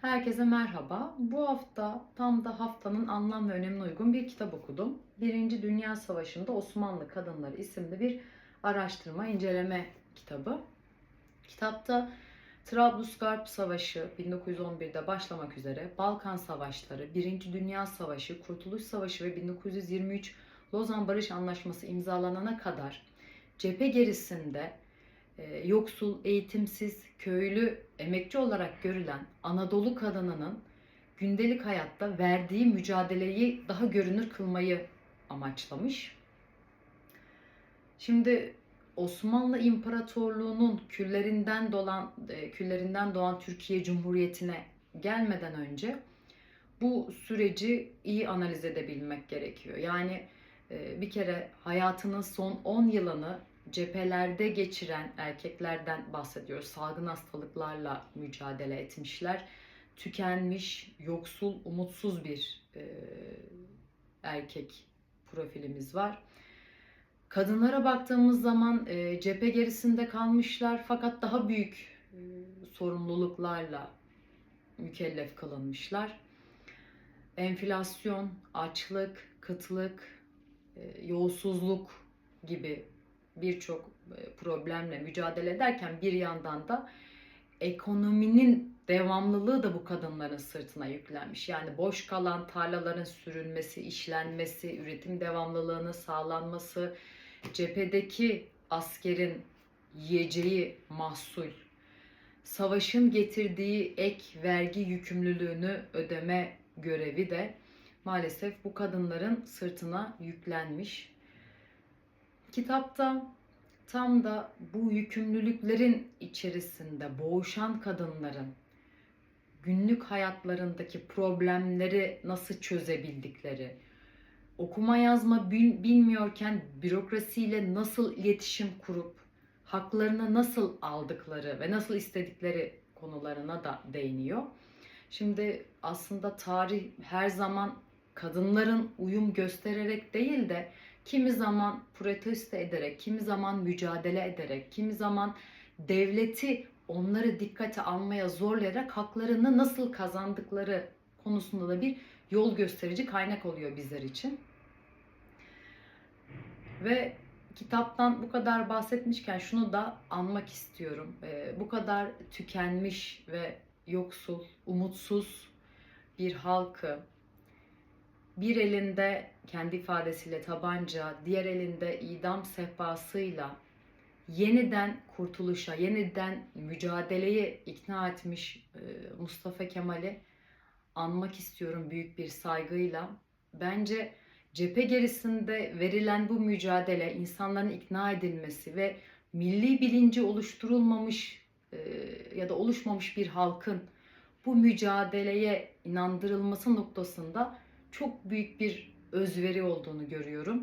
Herkese merhaba. Bu hafta tam da haftanın anlam ve önemine uygun bir kitap okudum. Birinci Dünya Savaşı'nda Osmanlı Kadınları isimli bir araştırma, inceleme kitabı. Kitapta Trablusgarp Savaşı 1911'de başlamak üzere Balkan Savaşları, Birinci Dünya Savaşı, Kurtuluş Savaşı ve 1923 Lozan Barış Anlaşması imzalanana kadar cephe gerisinde yoksul, eğitimsiz, köylü, emekçi olarak görülen Anadolu kadınının gündelik hayatta verdiği mücadeleyi daha görünür kılmayı amaçlamış. Şimdi Osmanlı İmparatorluğu'nun küllerinden dolan e, küllerinden doğan Türkiye Cumhuriyeti'ne gelmeden önce bu süreci iyi analiz edebilmek gerekiyor. Yani e, bir kere hayatının son 10 yılını cephelerde geçiren erkeklerden bahsediyoruz. Salgın hastalıklarla mücadele etmişler. Tükenmiş, yoksul, umutsuz bir e, erkek profilimiz var. Kadınlara baktığımız zaman e, cephe gerisinde kalmışlar fakat daha büyük e, sorumluluklarla mükellef kılınmışlar. Enflasyon, açlık, kıtlık, e, yolsuzluk gibi birçok e, problemle mücadele ederken bir yandan da ekonominin devamlılığı da bu kadınların sırtına yüklenmiş. Yani boş kalan tarlaların sürülmesi, işlenmesi, üretim devamlılığının sağlanması, cephedeki askerin yiyeceği mahsul, savaşın getirdiği ek vergi yükümlülüğünü ödeme görevi de maalesef bu kadınların sırtına yüklenmiş. Kitapta tam da bu yükümlülüklerin içerisinde boğuşan kadınların günlük hayatlarındaki problemleri nasıl çözebildikleri, okuma yazma bil- bilmiyorken bürokrasiyle nasıl iletişim kurup haklarını nasıl aldıkları ve nasıl istedikleri konularına da değiniyor. Şimdi aslında tarih her zaman kadınların uyum göstererek değil de kimi zaman protesto ederek, kimi zaman mücadele ederek, kimi zaman devleti onları dikkate almaya zorlayarak haklarını nasıl kazandıkları konusunda da bir yol gösterici kaynak oluyor bizler için. Ve kitaptan bu kadar bahsetmişken şunu da anmak istiyorum. Ee, bu kadar tükenmiş ve yoksul, umutsuz bir halkı bir elinde kendi ifadesiyle tabanca, diğer elinde idam sehpasıyla yeniden kurtuluşa, yeniden mücadeleye ikna etmiş e, Mustafa Kemal'i anmak istiyorum büyük bir saygıyla. Bence cephe gerisinde verilen bu mücadele, insanların ikna edilmesi ve milli bilinci oluşturulmamış e, ya da oluşmamış bir halkın bu mücadeleye inandırılması noktasında çok büyük bir özveri olduğunu görüyorum.